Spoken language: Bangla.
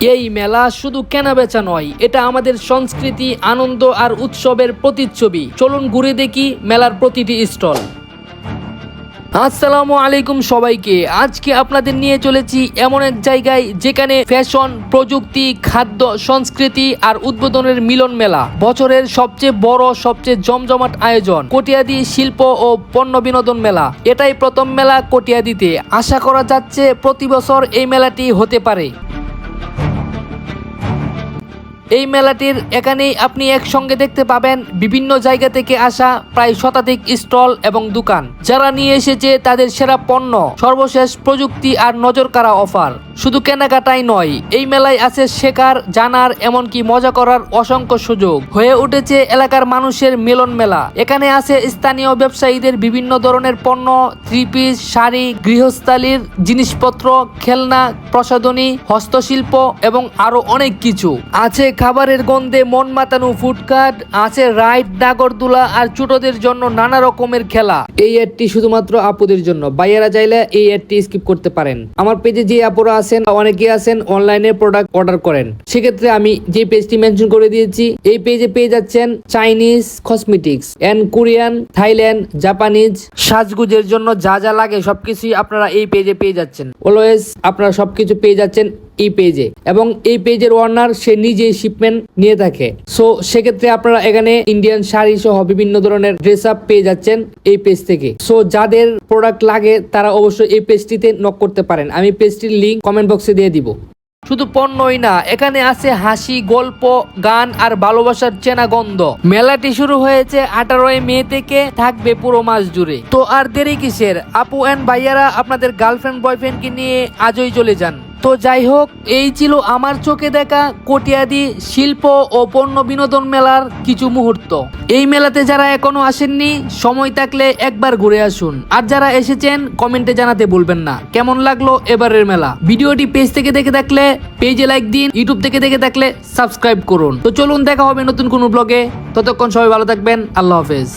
এই মেলা শুধু কেনা বেচা নয়, এটা আমাদের সংস্কৃতি, আনন্দ আর উৎসবের প্রতিচ্ছবি। চলুন ঘুরে দেখি মেলার প্রতিটি স্টল। আসসালামু আলাইকুম সবাইকে। আজকে আপনাদের নিয়ে চলেছি এমন এক জায়গায় যেখানে ফ্যাশন, প্রযুক্তি, খাদ্য, সংস্কৃতি আর উদ্বোধনের মিলন মেলা বছরের সবচেয়ে বড়, সবচেয়ে জমজমাট আয়োজন, কটিয়াদি শিল্প ও পণ্য বিনোদন মেলা। এটাই প্রথম মেলা কটিয়াদিতে। আশা করা যাচ্ছে প্রতি বছর এই মেলাটি হতে পারে। এই মেলাটির এখানেই আপনি একসঙ্গে দেখতে পাবেন বিভিন্ন জায়গা থেকে আসা প্রায় শতাধিক স্টল এবং দোকান। যারা নিয়ে এসেছে তাদের সেরা পণ্য, সর্বশেষ প্রযুক্তি আর নজর কারা অফার। শুধু কেনাকাটাই নয়, এই মেলায় আছে শেখার, জানার, এমনকি মজা করার অসংখ্য সুযোগ। হয়ে উঠেছে এলাকার মানুষের মিলন মেলা। এখানে আছে স্থানীয় ব্যবসায়ীদের বিভিন্ন ধরনের পণ্য থ্রি পিস শাড়ি, গৃহস্থালীর জিনিসপত্র, খেলনা, প্রসাধনী, হস্তশিল্প এবং আরও অনেক কিছু। আছে খাবারের গন্ধে মন মাতানো ফুডকার্ট আছে রাইড নাগরদোলা আর ছোটদের জন্য নানা রকমের খেলা। এই অ্যাডটি শুধুমাত্র আপুদের জন্য। বাইরেরা চাইলে এই অ্যাডটি স্কিপ করতে পারেন। আমার পেজে যে আপুরা আছেন অনেকে আছেন অনলাইনে প্রোডাক্ট অর্ডার করেন। সেক্ষেত্রে আমি যে পেজটি মেনশন করে দিয়েছি, এই পেজে পেয়ে যাচ্ছেন Chinese cosmetics and Korean Thailand Japanese সাজগুজের জন্য যা যা লাগে সবকিছুই আপনারা এই পেজে পেয়ে যাচ্ছেন। অলওয়েজ আপনারা সবকিছু পেয়ে যাচ্ছেন। এই পেজে এবং এই পেজের ওয়ার্নার সে নিজেই শিপমেন্ট নিয়ে থাকে। সো সেক্ষেত্রে আপনারা এখানে ইন্ডিয়ান শাড়ি সহ বিভিন্ন ধরনের ড্রেস আপ পেয়ে যাচ্ছেন এই পেজ থেকে। সো যাদের প্রোডাক্ট লাগে, তারা অবশ্যই এই পেজটিতে নক করতে পারেন। আমি পেজটির লিঙ্ক কমেন্ট বক্সে দিয়ে দিব। শুধু পণ্যই না, এখানে আছে হাসি, গল্প, গান আর ভালোবাসার চেনা গন্ধ। মেলাটি শুরু হয়েছে আঠারোই মে থেকে, থাকবে পুরো মাস জুড়ে। তো আর দেরি কিসের? আপু অ্যান্ড ভাইয়ারা আপনাদের গার্লফ্রেন্ড বয়ফ্রেন্ডকে নিয়ে আজই চলে যান। তো যাই হোক, এই ছিল আমার চোখে দেখা কটিয়াদি শিল্প ও পণ্য বিনোদন মেলার কিছু মুহূর্ত। এই মেলাতে যারা এখনও আসেননি, সময় থাকলে একবার ঘুরে আসুন। আর যারা এসেছেন, কমেন্টে জানাতে বলবেন না। কেমন লাগল এবারের মেলা? ভিডিওটি পেজ থেকে দেখে থাকলে, পেজে লাইক দিন ইউটিউব থেকে দেখে থাকলে সাবস্ক্রাইব করুন। তো চলুন, দেখা হবে নতুন কোনো ব্লগে ততক্ষণ সবাই ভালো থাকবেন, আল্লাহ হাফেজ।